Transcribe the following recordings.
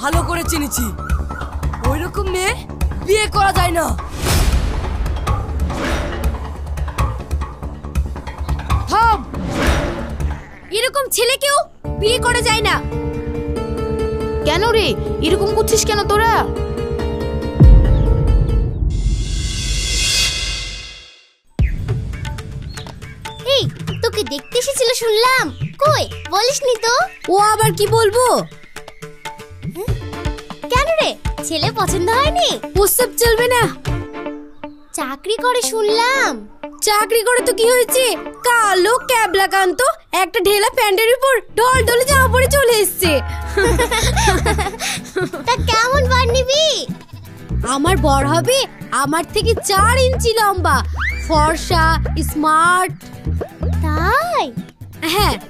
ভালো করে চিনেছি। ওই রকম মেয়ে বিয়ে করা যায় না। থাম। এরকম ছেলেকেও বিয়ে করা যায় না। কেন রে? এরকম করছিস কেন তোরা? এই তোকে দেখতে এসেছিল শুনলাম। কই বলিসনি তো? ও আবার কি বলব? কেন রে? ছেলে পছন্দ হয়নি? ওসব চলবে না। চাকরি করে শুনলাম। চাকরি করে তো কি হয়েছে? কালো ক্যাবলা কান্ত একটা ঢেলা প্যান্টের উপর ঢল ঢলে জামা পরে চলে এসেছে। তা কেমন বার নিবি? আমার বর হবে আমার থেকে চার ইঞ্চি লম্বা। ফর্সা স্মার্ট। তাই? হ্যাঁ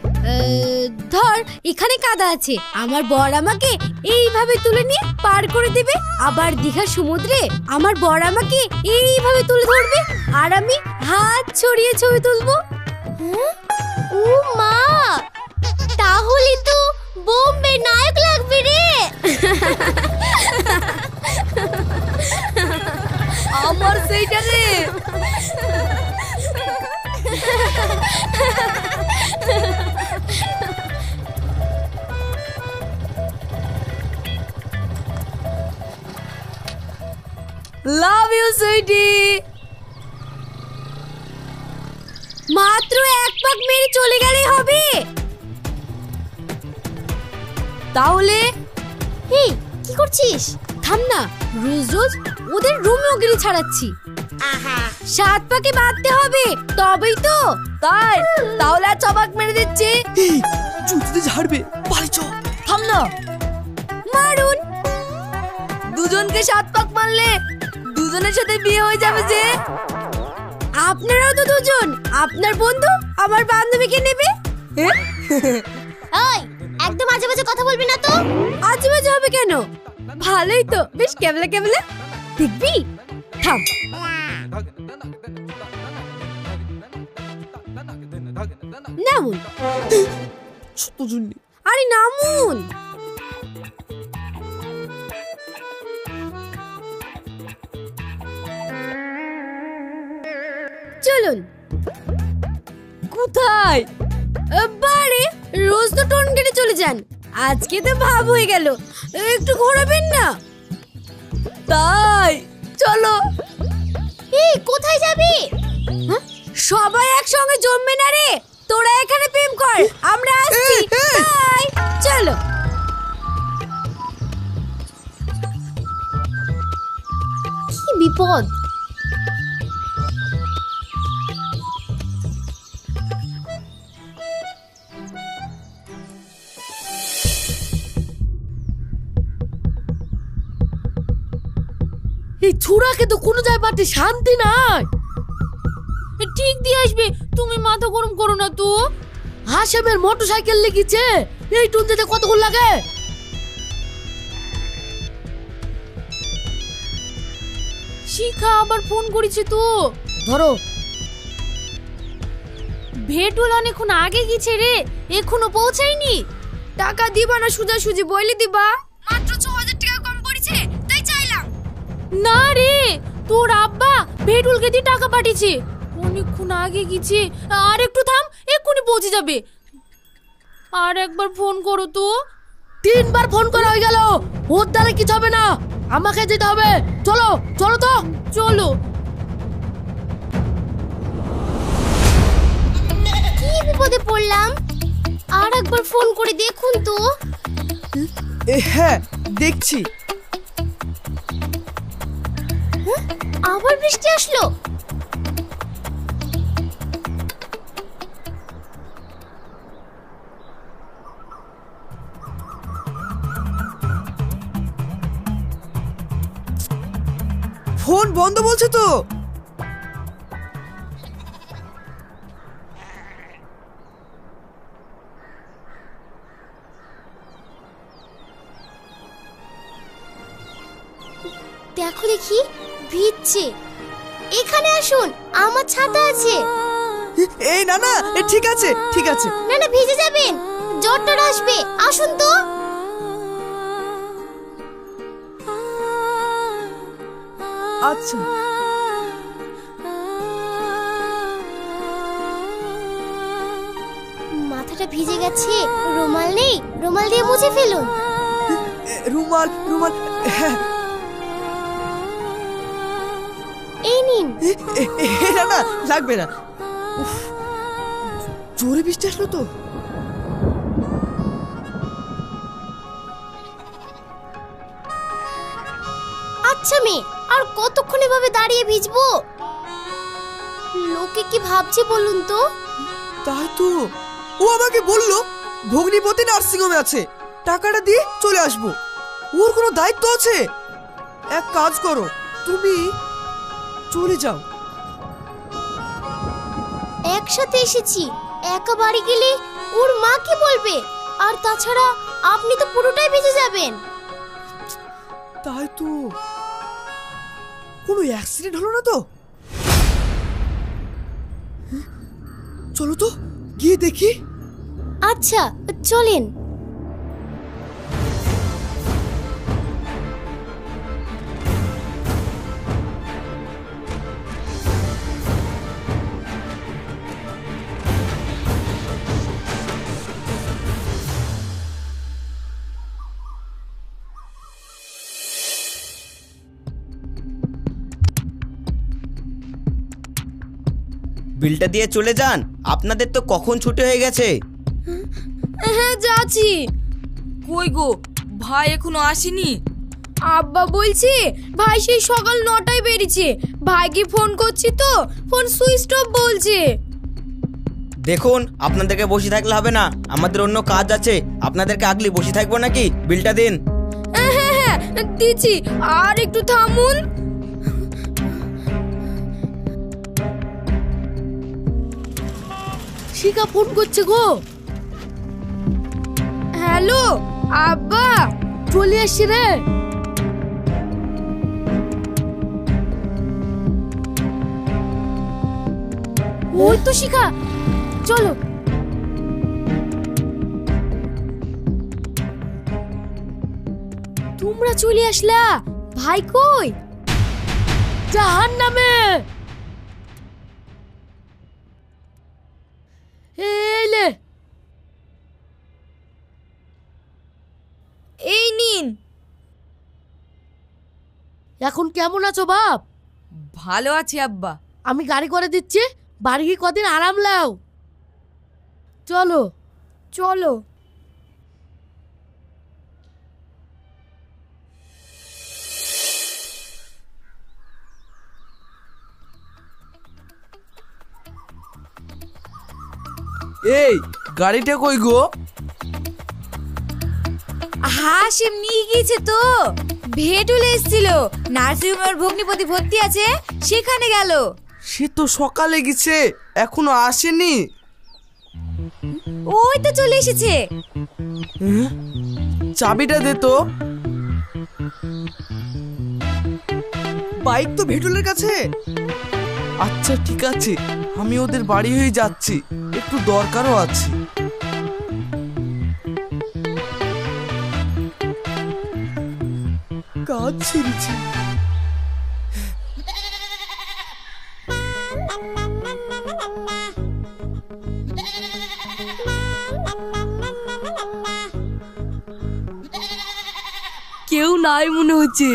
ধর এখানে কাদা আছে। আমার বর আমাকে এইভাবে তুলে নিয়ে পার করে দেবে। আবার দীঘা সমুদ্রে আমার বর আমাকে এইভাবে তুলে ধরবে আর আমি হাত ছড়িয়ে ছবি তুলবো। ও মা! তাহলে তো বোম্বে নায়ক লাগবে রে! আমার সেইটা রে! লাভ ইউ সুইটি মাত্র এক পাক মেরে চলে গেলেই হবে। তাহলে? এই কি করছিস? থাম না। রোজ রোজ ওদের রুমেও গিরি ছাড়াচ্ছি। সাত পাকে বাঁধতে হবে তবেই তো। তাই? তাহলে আর চবাক মেরে দিচ্ছি। জুতিতে ঝাড়বে। বাড়ি চ থাম না। মারুন। দুজনকে সাত পাক মারলে দুজনের সাথে বিয়ে হয়ে যাবে যে। আপনারাও তো দুজন। আপনার বন্ধু আমার বান্ধবীকে নেবে। ওই একদম আজে বাজে কথা বলবি না তো। আজে বাজে হবে কেন? ভালোই তো। বেশ কেবলে কেবলে। দেখবি? থাম। নামুন। ছোট জন্য আরে, নামুন। চলুন। কোথায়? বারে, রোজ তো টোন কেটে চলে যান। আজকে তো ভাব হয়ে গেল। একটু ঘোরাবেন না? তাই, চলো। এই, কোথায় যাবি? সবাই একসঙ্গে জমবে না রে। তোরা এখানে প্রেম কর আমরা আসছি। বাই চলো। কি বিপদ? এই ছুরাকে তো কোনো জায়গায় পাতে শান্তি নাই। ঠিক দিয়ে আসবে। তুমি মাথা গরম করো না তো। হাসেমের মোটর সাইকেল লেগেছে। এই টুন যেতে কতক্ষণ লাগে? শিখা আবার ফোন করেছে তো। ধরো। ভেটুল অনেকক্ষণ আগে গেছে রে, এখনও পৌঁছায়নি। টাকা দিবা না সুজা সুজি বইলে দিবা। মাত্র ছ হাজার টাকা কম পড়েছে, তাই চাইলাম। না রে, তোর আব্বা ভেটুলকে দিয়ে টাকা পাঠিয়েছে। অনেকক্ষণ আগে গেছে। আর একটু থাম এক্ষুনি পৌঁছে যাবে। আর একবার ফোন করো তো। তিনবার ফোন করা হয়ে গেল। ওর দ্বারা কিছু হবে না। আমাকে যেতে হবে। চলো চলো তো। চলো। কি বিপদে পড়লাম? আর একবার ফোন করে দেখুন তো। হ্যাঁ দেখছি। আবার বৃষ্টি আসলো? ফোন বন্ধ বলছে তো। দেখো দেখি ভিজছে। এখানে আসুন আমার ছাতা আছে। এই না না ঠিক আছে ঠিক আছে। না না ভিজে যাবেন। জ্বরটা আসবে আসুন তো। আচ্ছা। মাথাটা ভিজে গেছে। রুমাল নেই? রুমাল দিয়ে মুছে ফেলুন। রুমাল রুমাল হ্যাঁ। এই নিন। না না লাগবে না। জোরে বৃষ্টি আসলো তো। আচ্ছা মেয়ে। আর কতক্ষণ এভাবে দাঁড়িয়ে ভিজবো? লোকে কি ভাবছে বলুন তো? তাই তো। ও আমাকে বলল ভগ্নিপতি নার্সিং হোমে আছে। টাকাটা দিয়ে চলে আসব। ওর কোনো দায়িত্ব আছে? এক কাজ করো তুমি চলে যাও। একসাথে এসেছি। একা বাড়ি গেলে ওর মা কি বলবে? আর তাছাড়া আপনি তো পুরোটাই ভিজে যাবেন। তাই তো। কোনো অ্যাক্সিডেন্ট হলো না তো? হ্যাঁ? চলো তো গিয়ে দেখি। আচ্ছা চলেন। বিলটা দিয়ে চলে যান। আপনাদের তো কখন ছুটি হয়ে গেছে। হ্যাঁ যাচ্ছি। কই গো ভাই এখনও আসেনি? আব্বা বলছে ভাই সেই সকাল নটায় বেরিয়েছে। ভাইকে ফোন করছি তো ফোন সুইচ অফ বলছে। দেখুন আপনাদেরকে বসে থাকলে হবে না। আমাদের অন্য কাজ আছে। আপনাদেরকে আগলি বসে থাকব নাকি? বিলটা দিন। হ্যাঁ হ্যাঁ হ্যাঁ দিচ্ছি। আর একটু থামুন। শিখা ফোন করছে গো। হ্যালো, আব্বা, চলে আসছি রে। ওই তো শিখা, চলো। তোমরা চলে আসলা, ভাই কই? জাহান নামে এখন কেমন আছো বাপ? ভালো আছি আব্বা। আমি গাড়ি করে দিচ্ছি বাড়ি গিয়ে কদিন আরাম লাও। চলো। চলো। এই গাড়িটা কই গো? হাসিম নিয়ে গিয়েছে তো। ভেটুল এসেছিল। নার্সিং হোমের ভগ্নিপতি ভর্তি আছে সেখানে গেল। সে তো সকালে গেছে এখনও আসেনি। ওই তো চলে এসেছে? চাবিটা দে তো। বাইক তো ভেটুলের কাছে? আচ্ছা ঠিক আছে আমি ওদের বাড়ি হয়ে যাচ্ছি একটু দরকারও আছে। কাজ ছেড়েছি। কেউ নাই মনে হচ্ছে।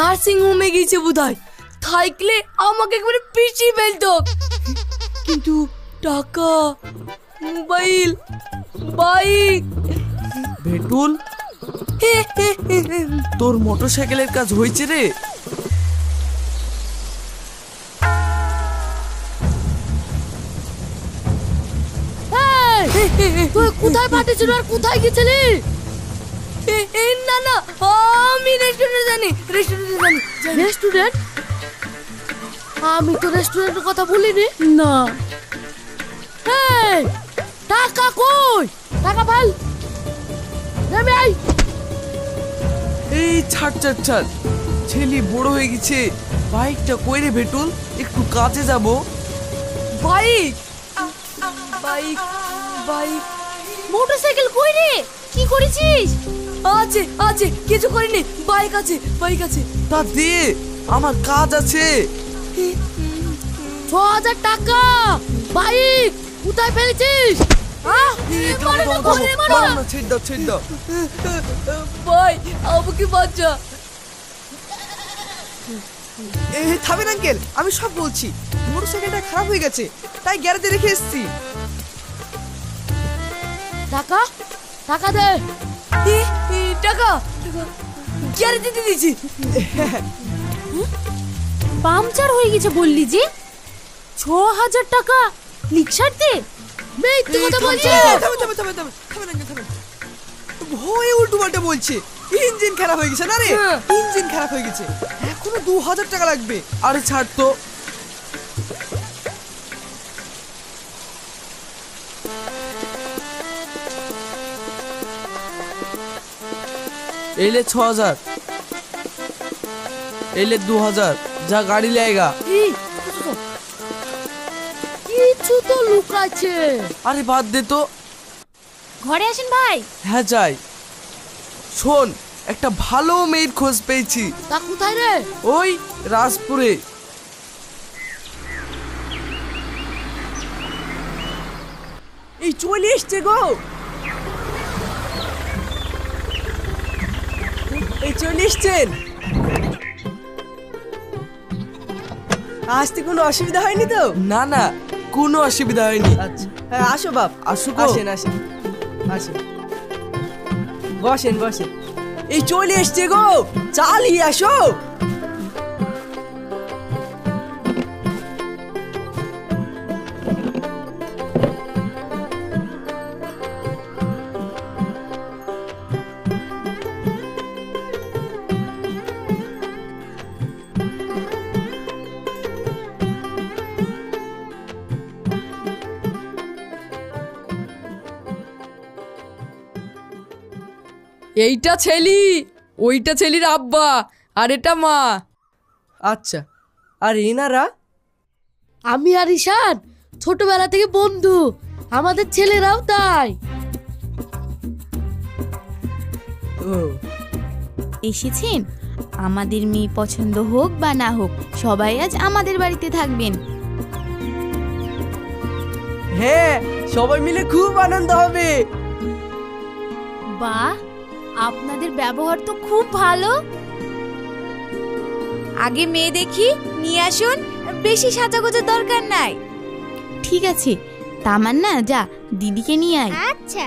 নার্সিং হোমে গেছে বোধহয়। থাকলে আমাকে একবারে পিছিয়ে ফেলতো। কিন্তু টাকা মোবাইল বাইক। ভেটুল তোর মোটরসাইকেলের কাজ হয়েছে রে। তুই কোথায় পাঠিয়েছিল আর কোথায় গেছিলি না না আমি রেস্টুরেন্টে জানি রেস্টুরেন্টে জানি রেস্টুরেন্ট আমি তো রেস্টুরেন্টের কথা বলিনি। না। এই টাকা কই? টাকা ভালো নেমে আই এই ছাড় ছাড় ছাড়। ছেলে বড় হয়ে গেছে। বাইকটা কই রে ভেটুল একটু কাজে যাব। বাইক? Bike bike. মোটরসাইকেল কই রে কি করেছিস? আছে আছে কিছু করিনি। বাইক আছে বাইক আছে। তা দে আমার কাজ আছে। ছ হাজার টাকা! বাইক কোথায় ফেলেছিস? ভাই আমাকে বাচ্চা? থামেন আঙ্কেল আমি সব বলছি। মোটরসাইকেলটা খারাপ হয়ে গেছে তাই গ্যারেজে রেখে এসেছি। টাকা? টাকা দে। এ, এ, টাকা। দিয়েছি। পাংচার হয়ে গেছে বললি যে? ছ হাজার টাকা লিকসারতে মিথ্যে কথা ভয়ে উল্টো পাল্টা বলছে। ইঞ্জিন খারাপ হয়ে গেছে না রে? হ্যাঁ। ইঞ্জিন খারাপ হয়ে গেছে। এখনও দু হাজার টাকা লাগবে। আরে ছাড় তো। এলে ছ হাজার এলে দু হাজার যা গাড়ি লেগা। কিছু তো লুকাচ্ছে। আরে বাদ দে তো। ঘরে আসেন ভাই। হ্যাঁ যাই। শোন একটা ভালো মেয়ের খোঁজ পেয়েছি। তা কোথায় রে? ওই রাজপুরে। এই চলে এসছে গো। চলে এসছেন আসতে কোনো অসুবিধা হয়নি তো? না না কোনো অসুবিধা হয়নি। আচ্ছা হ্যাঁ আসো বাপ আসুক। আসেন আসেন আসেন। বসেন বসেন। এই চলে এসছে গো চালিয়ে আসো। এইটা ছেলি ওইটা ছেলির আব্বা আর এটা মা। আচ্ছা আর এনারা? আমি আর ঈশান ছোটবেলা থেকে বন্ধু আমাদের ছেলেরাও তাই। ও। এসেছেন? আমাদের মেয়ে পছন্দ হোক বা না হোক সবাই আজ আমাদের বাড়িতে থাকবেন। হ্যাঁ সবাই মিলে খুব আনন্দ হবে। বাহ! আপনাদের ব্যবহার তো খুব ভালো। আগে মেয়ে দেখি নিয়ে আসুন বেশি সাজাগোজার দরকার নাই। ঠিক আছে তামান্না যা দিদিকে নিয়ে আয়। আচ্ছা।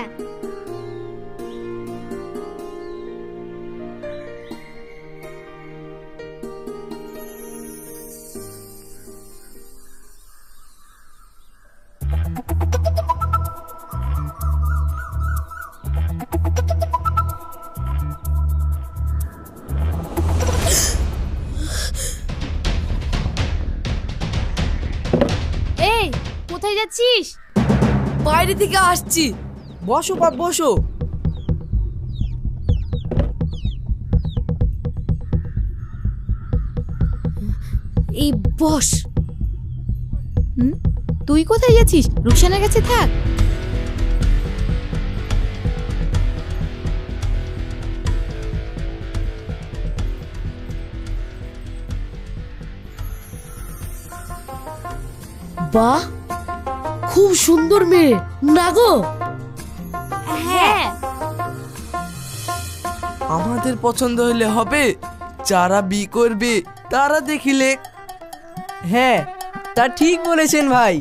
যাচ্ছিস বাইরে থেকে আসছি। বসো বাপ বসো। এই বস। হুম? তুই কোথায় যাচ্ছিস? রুকসানার কাছে থাক। বাহ খুব সুন্দর মেয়ে না গো? হ্যাঁ। আমাদের পছন্দ হলে হবে যারা বি করবে তারা দেখিলে। হ্যাঁ তা ঠিক বলেছেন ভাই।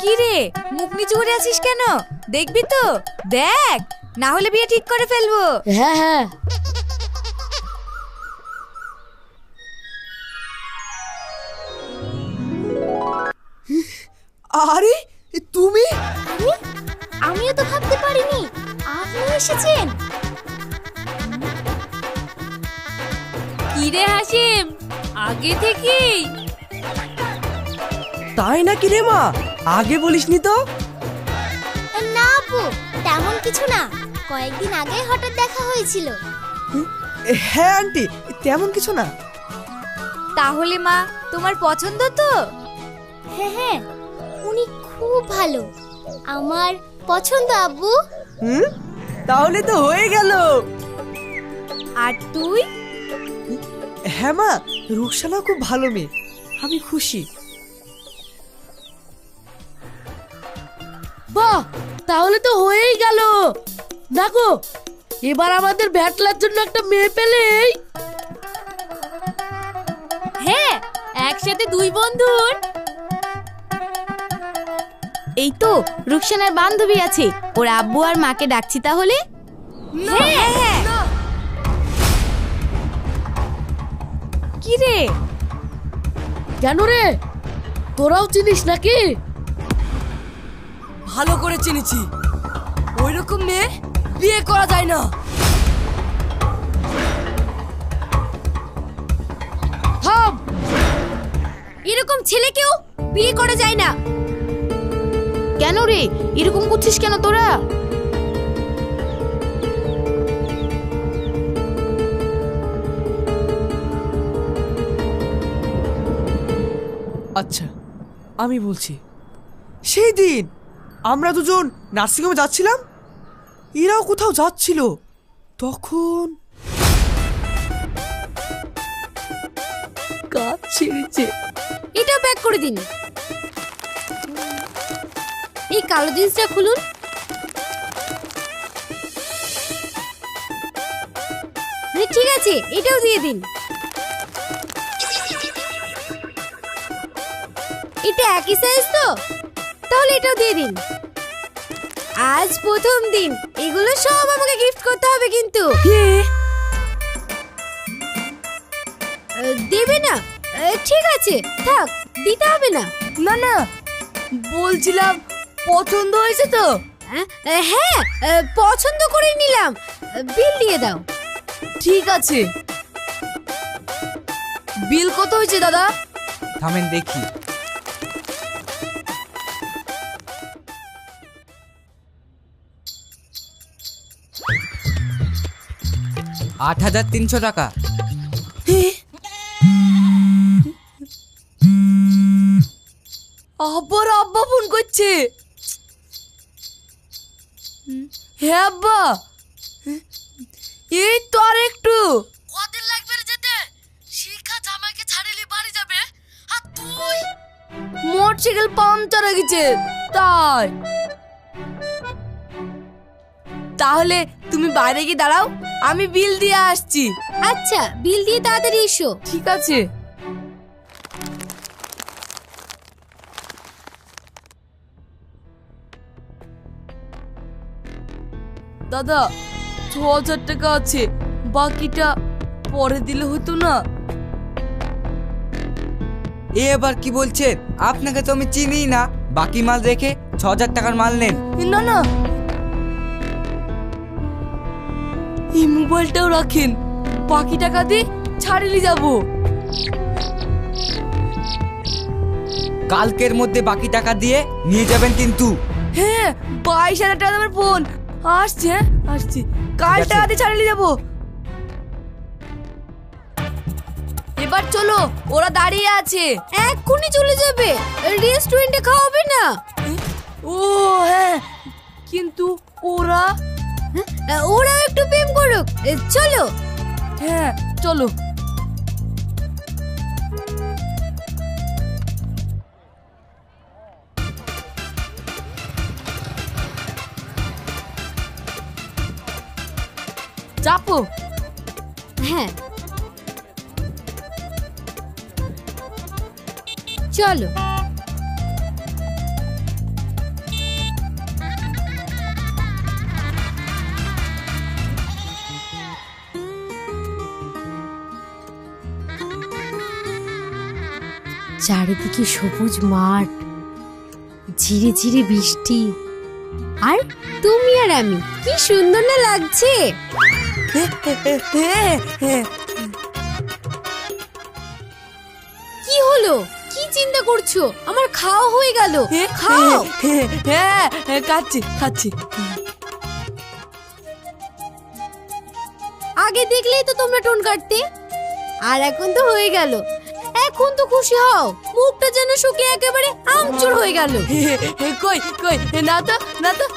কি রে মুখ নিচু করে আছিস কেন? দেখবি তো? দেখ না হলে বিয়ে ঠিক করে ফেলব। হ্যাঁ হ্যাঁ। আরে তুমি? আমিও তো ভাবতে পারিনি। আপনি এসেছেন। কি রে হাসিম আগে থেকেই। তাই নাকি রে মা? আগে বলিসনি তো। না আপু তেমন কিছু না। কয়েকদিন আগে হঠাৎ দেখা হয়েছিল। হ্যাঁ আন্টি তেমন কিছু না। তাহলে মা তোমার পছন্দ তো? হ্যাঁ হ্যাঁ উনি খুব ভালো। আমার পছন্দ আব্বু। হুম? তাহলে তো হয়ে গেল। আর তুই? হ্যাঁ মা রুকসানা খুব ভালো মেয়ে। আমি খুশি। বাহ তাহলে তো হয়েই গেল। দেখো এবার আমাদের ভ্যাটলার জন্য একটা মেয়ে পেলেই হ্যাঁ একসাথে দুই বন্ধুর এই তো রুকসানার বান্ধবী আছে। ওর আব্বু আর মাকে ডাকছি তাহলে? হ্যাঁ। কি রে? কেন রে? তোরাও চিনিস নাকি? ভালো করে চিনেছি। ওই রকম মেয়ে বিয়ে করা যায় না। এরকম ছেলেকেও বিয়ে করা যায় না। কেন রে? এরকম করছিস কেন তোরা? আচ্ছা আমি বলছি সেই দিন আমরা দুজন নার্সিংহোমে যাচ্ছিলাম এরাও কোথাও যাচ্ছিল তখন কাজ ছিঁড়েছে এটাও প্যাক করে দিন। এই কালো জিন্সটা খুলুন। ঠিক আছে এটাও দিয়ে দিন। এটা একই সাইজ তো? তাহলে এটাও দিয়ে দিন। আজ প্রথম দিন। এগুলো সব আমাকে গিফট করতে হবে কিন্তু। দেবে না। ঠিক আছে থাক দিতে হবে না। না না বলছিলাম পছন্দ হয়েছে তো? হ্যাঁ? পছন্দ করে নিলাম। বিল দিয়ে দাও। ঠিক আছে। বিল কত হয়েছে দাদা? থামেন দেখি। আট হাজার তিনশো টাকা। আব্বার আব্বা ফোন করছে। হ্যাঁ আব্বা। এই তো আর একটু। কদিন লাগবে রে যেতে? শিখা জামাইকে ছাড়িলে বাড়ি যাবে? আর তুই? মোটরসাইকেল পাংচার হয়ে গেছে। তাই। তাহলে তুমি বাইরে গিয়ে দাঁড়াও আমি বিল দিয়ে আসছি। আচ্ছা বিল দিয়ে তাড়াতাড়ি এসো। ঠিক আছে। দাদা ছ হাজার টাকা আছে বাকিটা পরে দিলে হতো না। এ এবার কি বলছেন আপনাকে তো আমি চিনি না। বাকি মাল রেখে ছ হাজার টাকার মাল নেন। না না। এই মোবাইলটাও রাখেন। বাকি টাকা দিয়ে ছাড়িয়ে যাব। কালকের মধ্যে বাকি টাকা দিয়ে নিয়ে যাবেন কিন্তু। হ্যাঁ বাইশ হাজার টাকা দামের ফোন। আসছে হ্যাঁ? আসছি। কাল আছে। ছাড়িয়ে যাব এবার চলো ওরা দাঁড়িয়ে আছে। এক্ষুনি চলে যাবে। রেস্টুরেন্টে খাওয়াবে না। ও হ্যাঁ। কিন্তু ওরা? হ্যাঁ, ওরাও একটু প্রেম করুক। চলো। হ্যাঁ চলো। চাপো। হ্যাঁ। চলো। চারিদিকে সবুজ মাঠ, ঝিরে ঝিরে বৃষ্টি। আর তুমি আর আমি, কি সুন্দর না লাগছে? কি হলো? কি চিন্তা করছ? আমার খাওয়া হয়ে গেল। খাও। হ্যাঁ খাচ্ছি খাচ্ছি। আগে দেখলেই তো তোমরা টোন কাটতে। আর এখন তো হয়ে গেল। এখন তো খুশি হও। মুখটা যেন শুকিয়ে একেবারে আমচুর হয়ে গেল। কই কই? না তো না তো।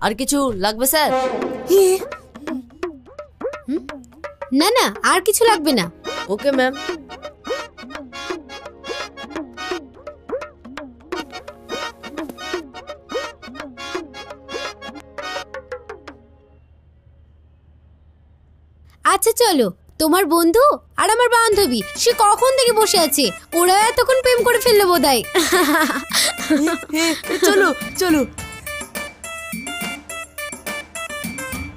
আর কিছু লাগবে স্যার? না না আর কিছু লাগবে না। Okay ma'am. আচ্ছা চলো। তোমার বন্ধু আর আমার বান্ধবী সে কখন থেকে বসে আছে? ওরা এতক্ষণ প্রেম করে ফেলল বোধহয়। চলো চলো।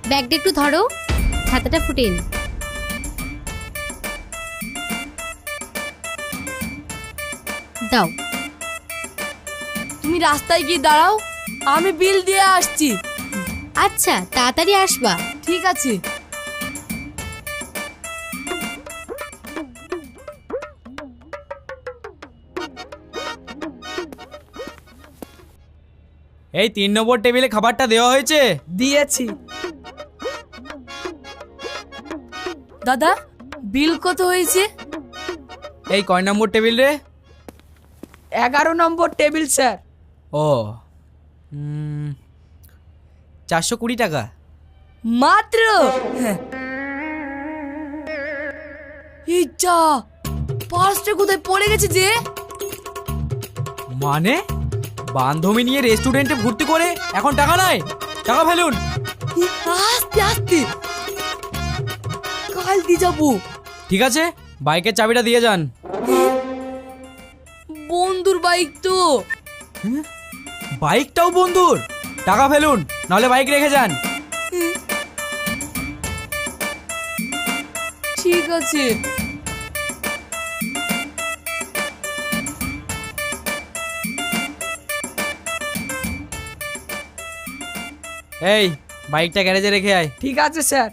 ব্যাগটা একটু ধরো। খাতাটা ফুটেন দাও। তুমি রাস্তায় গিয়ে দাঁড়াও আমি বিল দিয়ে আসছি। আচ্ছা তাড়াতাড়ি আসবা। ঠিক আছে। এই তিন নম্বর টেবিলে খাবারটা দেওয়া হয়েছে? দিয়েছি। দাদা বিল কত হয়েছে? এই কয় নম্বর টেবিল রে? এগারো নম্বর টেবিল স্যার। ও চারশো কুড়ি টাকা। মাত্র? হ্যাঁ। এই যা পার্সটা কোথায় পড়ে গেছে যে? মানে? বান্ধবী নিয়ে রেস্টুরেন্টে ভর্তি করে এখন টাকা নাই? টাকা ফেলুন। আস্তে আস্তে। কাল দিয়ে যাব। ঠিক আছে বাইকের চাবিটা দিয়ে যান। বন্ধুর বাইক তো। বাইকটাও বন্ধুর? টাকা ফেলুন নাহলে বাইক রেখে যান। ঠিক আছে। এই বাইকটা গ্যারেজে রেখে আয়। ঠিক আছে স্যার।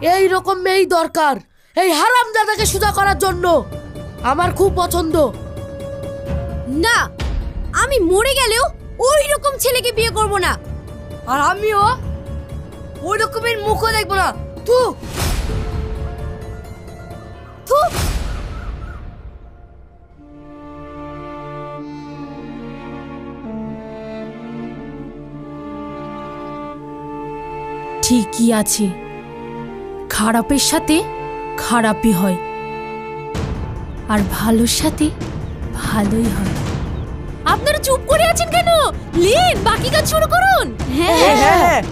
এই রকম মেয়েই দরকার। এই হারাম দাদাকে সুদা করার জন্য। আমার খুব পছন্দ। না আমি মরে গেলেও ওই রকম ছেলেকে বিয়ে করব না। আর আমিও ওই রকমের মুখও দেখব না। তু থু। ঠিকই আছে। খারাপের সাথে খারাপই হয়। আর ভালোর সাথে ভালোই হয়। আপনারা চুপ করে আছেন কেন? লিন, বাকি কাজ শুরু করুন। হ্যাঁ। হ্যাঁ